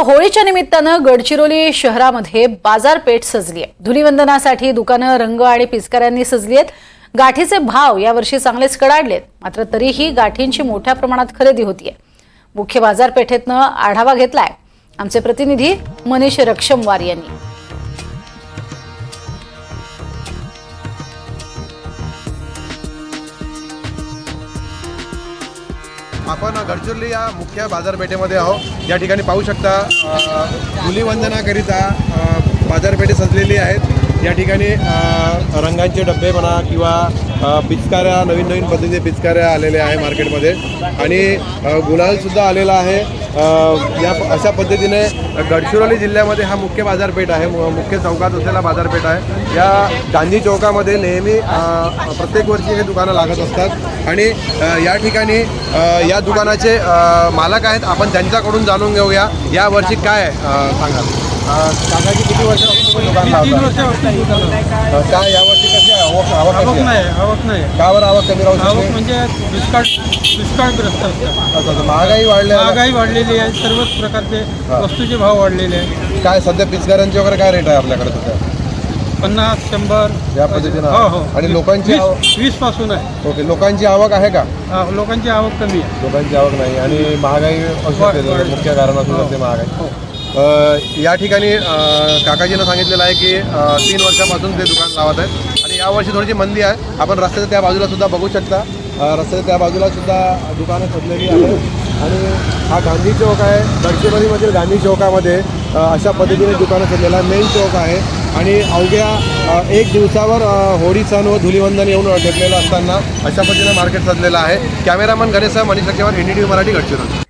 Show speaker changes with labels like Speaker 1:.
Speaker 1: तर होळीच्या निमित्तानं गडचिरोली शहरामध्ये बाजारपेठ सजली आहे. धुलीवंदनासाठी दुकानं रंग आणि पिचकाऱ्यांनी सजली आहेत. गाठीचे भाव यावर्षी चांगलेच कडाडलेत मात्र तरीही गाठींची मोठ्या प्रमाणात खरेदी होतीये. मुख्य बाजारपेठेतनं आढावा घेतलाय. आमचे प्रतिनिधी मनीष रक्षमवार यांनी.
Speaker 2: आपण गडचिरोली या मुख्य बाजारपेठेमध्ये आहोत. या ठिकाणी पाहू शकता अ, धुलीवंदनाकरिता बाजारपेठे सजलेली आहेत. या ठिकाणी रंगांचे डबे म्हणा किंवा पिचकाऱ्या नवीन नवीन पद्धतीचे पिचकाऱ्या आलेल्या आहे मार्केटमध्ये. आणि गुलालसुद्धा आलेला आहे. या अशा पद्धतीने गडचिरोली जिल्ह्यामध्ये हा मुख्य बाजारपेठ आहे. मु- मुख्य चौकात असलेला बाजारपेठ आहे. या गांधी चौकामध्ये नेहमी प्रत्येक वर्षी हे दुकानं लागत असतात. आणि या ठिकाणी या दुकानाचे मालक आहेत. आपण त्यांच्याकडून जाणून घेऊया. या वर्षी काय सांगा. काकाजी किती वर्षापासून तुम्ही दुकान लावता काय यावर्षी कशी आहे? आवक आवक
Speaker 3: आवक
Speaker 2: कशी आहे?
Speaker 3: नाही आवक नाही.
Speaker 2: का बरं आवक कमी राहू
Speaker 3: आवक
Speaker 2: शकते
Speaker 3: म्हणजे दुष्काळ दुष्काळग्रस्त असतात.
Speaker 2: असं असं. महागाई वाढली आहे.
Speaker 3: महागाई वाढलेली आहे सर्वच प्रकारचे
Speaker 2: हा.
Speaker 3: वस्तूचे भाव वाढलेले आहे
Speaker 2: काय सध्या पिचकाऱ्यांचे वगैरे काय रेट आहे आपल्याकडे सध्या?
Speaker 3: पन्नास शंभर
Speaker 2: या पद्धतीनं?
Speaker 3: हो हो.
Speaker 2: आणि लोकांची आवक
Speaker 3: वीस वीसपासून आहे.
Speaker 2: ओके लोकांची आवक आहे का?
Speaker 3: हा, लोकांची आवक कमी आहे.
Speaker 2: लोकांची आवक नाही. आणि महागाई असू शकते
Speaker 3: वाढ-
Speaker 2: मुख्य कारण असू शकते
Speaker 3: हो.
Speaker 2: महागाई. अ, या ठिकाणी काकाजीनं सांगितलेलं आहे की तीन वर्षापासून ते दुकान लावत आहेत. आणि यावर्षी थोडीशी मंदी आहे. आपण रस्त्याच्या त्या बाजूला सुद्धा बघू शकता. रस्त्याच्या त्या बाजूला सुद्धा दुकानं सजलेली आहेत. आणि हा गांधी चौक आहे. गडचिरोलीमधील गांधी चौकामध्ये अशा पद्धतीने दुकानं सजलेलं आहे. मेन चौक आहे. आणि अवघ्या एक दिवसावर होळी सण व धुलीवंदन येऊन ठेपलेलं असताना अशा पद्धतीनं मार्केट सजलेलं आहे. Cameraman Ganesh Manish Takkewar N D Marathi Gadchiroli.